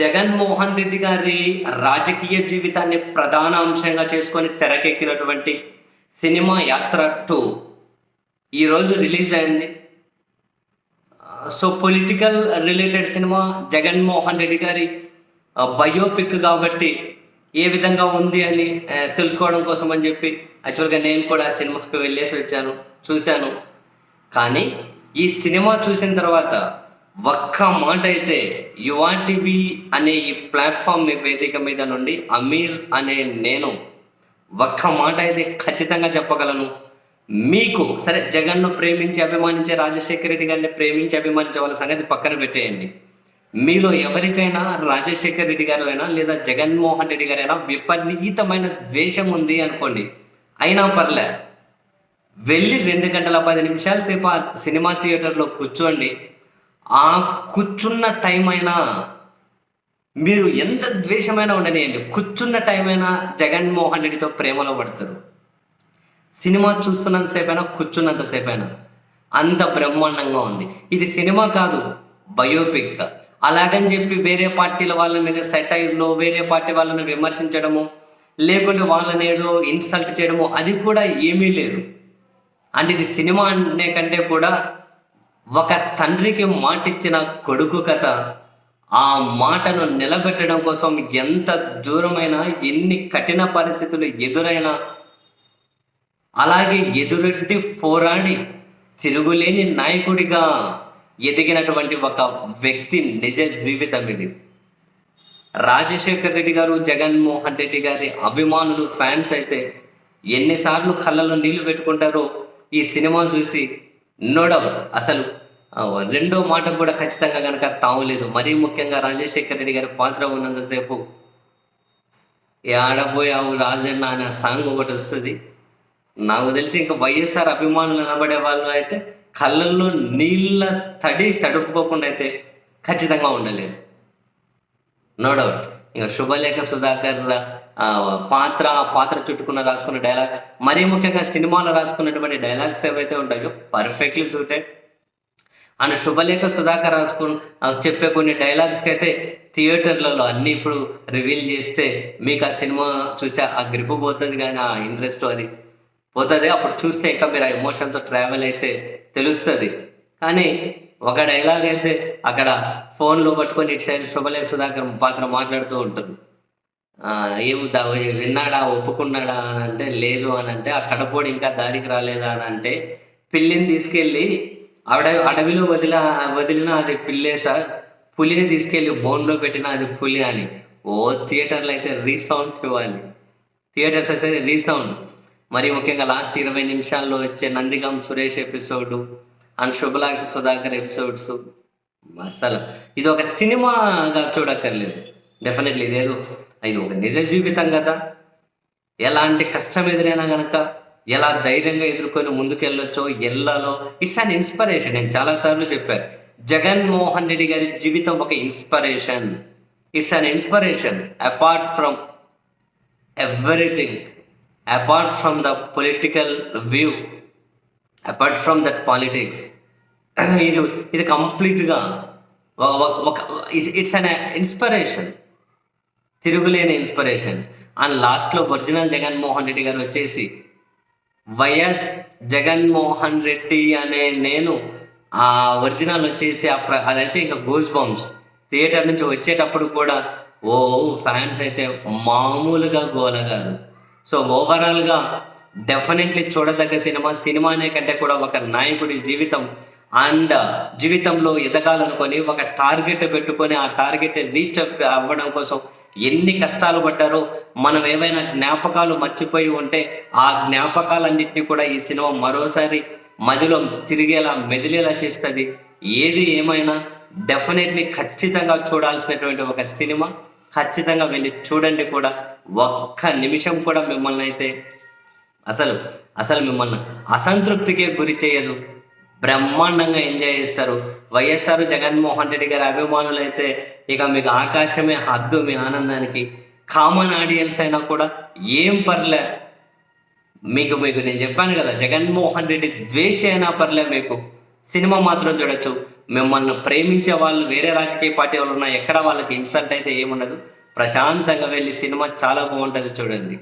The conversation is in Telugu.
జగన్మోహన్ రెడ్డి గారి రాజకీయ జీవితాన్ని ప్రధాన అంశంగా చేసుకొని తెరకెక్కినటువంటి సినిమా యాత్ర టూ ఈరోజు రిలీజ్ అయింది. So political related cinema Jaganmohan Reddy గారి బయోపిక్ కాబట్టి ఏ విధంగా ఉంది అని తెలుసుకోవడం కోసం అని చెప్పి యాక్చువల్గా నేను కూడా ఆ సినిమాకి వెళ్ళేసి వచ్చాను చూశాను. కానీ ఈ సినిమా చూసిన తర్వాత ఒక్క మాట అయితే యువా టీవీ అనే ఈ ప్లాట్ఫామ్ వేదిక మీద నుండి అమీర్ అనే నేను ఒక్క మాట అయితే ఖచ్చితంగా చెప్పగలను. మీకు సరే జగన్ను ప్రేమించి అభిమానించే రాజశేఖర రెడ్డి గారిని ప్రేమించి అభిమానించే వాళ్ళ సంగతి పక్కన పెట్టేయండి. మీలో ఎవరికైనా రాజశేఖర రెడ్డి గారు అయినా లేదా జగన్మోహన్ రెడ్డి గారు అయినా విపరీతమైన ద్వేషం ఉంది అనుకోండి. అయినా పర్లే. వెళ్ళి రెండు గంటల పది నిమిషాల సేపు ఆ సినిమా థియేటర్లో కూర్చోండి. ఆ కూర్చున్న టైం అయినా మీరు ఎంత ద్వేషమైనా ఉండనియండి. కూర్చున్న టైం అయినా జగన్మోహన్ రెడ్డితో ప్రేమలో పడతారు. సినిమా చూస్తున్నంతసేపైనా కూర్చున్నంతసేపైనా అంత బ్రహ్మాండంగా ఉంది. ఇది సినిమా కాదు బయోపిక్. అలాగని చెప్పి వేరే పార్టీల వాళ్ళ మీద సెటైర్లో వేరే పార్టీ వాళ్ళని విమర్శించడము లేకుంటే వాళ్ళని ఏదో ఇన్సల్ట్ చేయడము అది కూడా ఏమీ లేదు. అంటే ఇది సినిమా అనే కంటే కూడా ఒక తండ్రికి మాటిచ్చిన కొడుకు కథ. ఆ మాటను నిలబెట్టడం కోసం ఎంత దూరమైనా ఎన్ని కఠిన పరిస్థితులు ఎదురైనా అలాగే ఎదురెడ్డి పోరాడి తిరుగులేని నాయకుడిగా ఎదిగినటువంటి ఒక వ్యక్తి నిజ జీవితం ఇది. రాజశేఖర్ రెడ్డి గారు జగన్మోహన్ రెడ్డి గారి అభిమానులు ఫ్యాన్స్ అయితే ఎన్నిసార్లు కళ్ళలో నీళ్ళు పెట్టుకుంటారో ఈ సినిమా చూసి నో డౌట్ అసలు రెండో మాట కూడా ఖచ్చితంగా కనుక తావులేదు మరీ ముఖ్యంగా రాజశేఖర్ రెడ్డి గారి పాత్ర ఉన్నంతసేపు ఆడపోయావు రాజన్న అనే సాంగ్ ఒకటి వస్తుంది. నాకు తెలిసి ఇంకా వైఎస్ఆర్ అభిమానులు నిలబడే వాళ్ళు అయితే కళ్ళల్లో నీళ్ళ తడి తడుపుకోకుండా అయితే ఖచ్చితంగా ఉండలేదు నో డౌట్ ఇంకా శుభలేఖ సుధాకర్ పాత్ర పాత్ర చుట్టుకున్న రాసుకున్న డైలాగ్ మరీ ముఖ్యంగా సినిమాలో రాసుకున్నటువంటి డైలాగ్స్ ఏవైతే ఉంటాయో perfectly suited and Subhalekha Sudhakar రాసుకుని చెప్పే కొన్ని డైలాగ్స్కి అయితే థియేటర్లలో అన్ని ఇప్పుడు రివీల్ చేస్తే మీకు ఆ సినిమా చూసే ఆ గ్రిప్ పోతుంది కానీ ఆ ఇంట్రెస్ట్ అది పోతుంది. అప్పుడు చూస్తే ఇంకా మీరు ఆ ఎమోషన్తో ట్రావెల్ అయితే తెలుస్తుంది. కానీ ఒక డైలాగ్ అయితే అక్కడ ఫోన్లో పట్టుకొని ఇటు సైడ్ శుభలేఖ సుధాకర్ పాత్ర మాట్లాడుతూ ఉంటుంది. ఏమి దా విన్నాడా ఒప్పుకున్నాడా అని అంటే లేదు అని అంటే ఆ కడపోడు ఇంకా దారికి రాలేదా అని అంటే పిల్లిని తీసుకెళ్ళి ఆవిడ అడవిలో వదిల వదిలిన అది పిల్లే సార్ పులిని తీసుకెళ్ళి బోన్లో పెట్టిన అది పులి అని. ఓ థియేటర్లో అయితే రీసౌండ్ ఇవ్వాలి. థియేటర్స్ అయితే రీసౌండ్. మరి ముఖ్యంగా లాస్ట్ ఇరవై నిమిషాల్లో వచ్చే నందిగం సురేష్ ఎపిసోడ్ అండ్ శుభలాక్ష సుధాకర్ ఎపిసోడ్స్. అసలు ఇది ఒక సినిమాగా చూడక్కర్లేదు. డెఫినెట్లీ ఇదేదో ఇది ఒక నిజ జీవితం కదా. ఎలాంటి కష్టం ఎదురైనా కనుక ఎలా ధైర్యంగా ఎదుర్కొని ముందుకెళ్ళొచ్చో ఎల్లాలో ఇట్స్ అన్ ఇన్స్పిరేషన్. నేను చాలాసార్లు చెప్పాను జగన్మోహన్ రెడ్డి గారి జీవితం ఒక inspiration. It's an inspiration apart from everything apart from the political view apart from that politics. ఇది ఇది కంప్లీట్గా ఒక ఇట్స్ అన్ ఇన్స్పిరేషన్. తిరుగులేని ఇన్స్పిరేషన్. అండ్ లాస్ట్లో ఒరిజినల్ జగన్మోహన్ రెడ్డి గారు వచ్చేసి వైఎస్ జగన్మోహన్ రెడ్డి అనే నేను ఆ ఒరిజినల్ వచ్చేసి ఆ ప్ర- అదైతే ఇంకా గూస్ బాంబ్స్ థియేటర్ నుంచి వచ్చేటప్పుడు కూడా ఓ ఫ్యాన్స్ అయితే మామూలుగా గోల కాదు సో ఓవరాల్గా డెఫినెట్లీ చూడదగ్గ సినిమా సినిమా అనే కంటే కూడా ఒక నాయకుడి జీవితం అండ్ జీవితంలో ఎదగాలనుకొని ఒక టార్గెట్ పెట్టుకొని ఆ టార్గెట్ రీచ్ అవ్వడం కోసం ఎన్ని కష్టాలు పడ్డారో మనం ఏవైనా జ్ఞాపకాలు మర్చిపోయి ఉంటే ఆ జ్ఞాపకాలన్నింటినీ కూడా ఈ సినిమా మరోసారి మదిలో తిరిగేలా మెదిలేలా చేస్తుంది. ఏది ఏమైనా డెఫినెట్లీ ఖచ్చితంగా చూడాల్సినటువంటి ఒక సినిమా. ఖచ్చితంగా వెళ్ళి చూడండి కూడా. ఒక్క నిమిషం కూడా మిమ్మల్ని అయితే అసలు అసలు మిమ్మల్ని అసంతృప్తికే గురి చేయదు. బ్రహ్మాండంగా ఎంజాయ్ చేస్తారు. వైఎస్ఆర్ జగన్మోహన్ రెడ్డి గారి అభిమానులు అయితే ఇక మీకు ఆకాశమే హద్దు మీ ఆనందానికి. కామన్ ఆడియన్స్ అయినా కూడా ఏం పర్లే. మీకు మీకు నేను చెప్పాను కదా జగన్మోహన్ రెడ్డి ద్వేష అయినా పర్లే మీకు. సినిమా మాత్రం చూడొచ్చు. మిమ్మల్ని ప్రేమించే వాళ్ళు వేరే రాజకీయ పార్టీ వాళ్ళు ఉన్నా ఎక్కడ వాళ్ళకి ఇన్సల్ట్ అయితే ఏముండదు. ప్రశాంతంగా వెళ్ళి సినిమా చాలా బాగుంటుంది చూడండి.